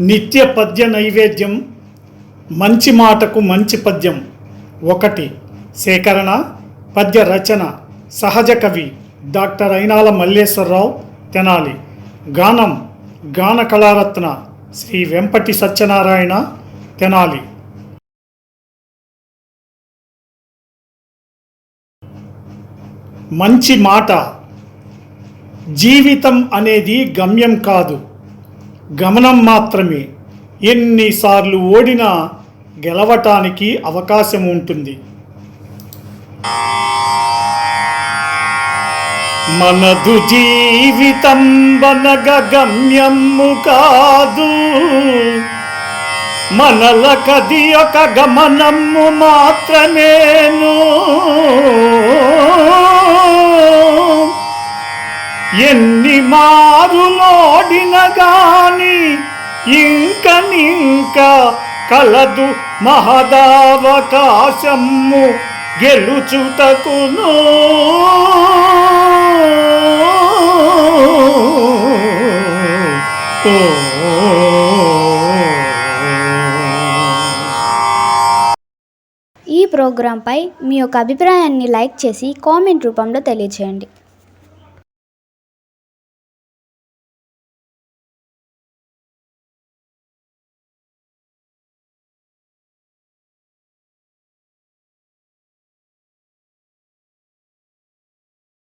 నిత్య పద్య నైవేద్యం మంచి మాటకు మంచి పద్యం. ఒకటి సేకరణ పద్య రచన సహజ కవి డాక్టర్ అయినాల మల్లేశ్వరరావు తెనాలి. గానం గాన కళారత్న శ్రీ వెంపటి సత్యనారాయణ తెనాలి. మంచి మాట జీవితం అనేది గమ్యం కాదు. గమనం మాత్రమే. ఎన్నిసార్లు ఓడినా గెలవటానికి అవకాశం ఉంటుంది. మనదు జీవితం బనగ గమ్యము కాదు. మనల కది ఒక గమనము మాత్రమేను. ఎన్ని మారులోడిన గాని ఇంకా కలదు మహదావకాశము గెలుచుటకును. ఈ ప్రోగ్రాంపై మీ యొక్క అభిప్రాయాన్ని లైక్ చేసి కామెంట్ రూపంలో తెలియచేయండి.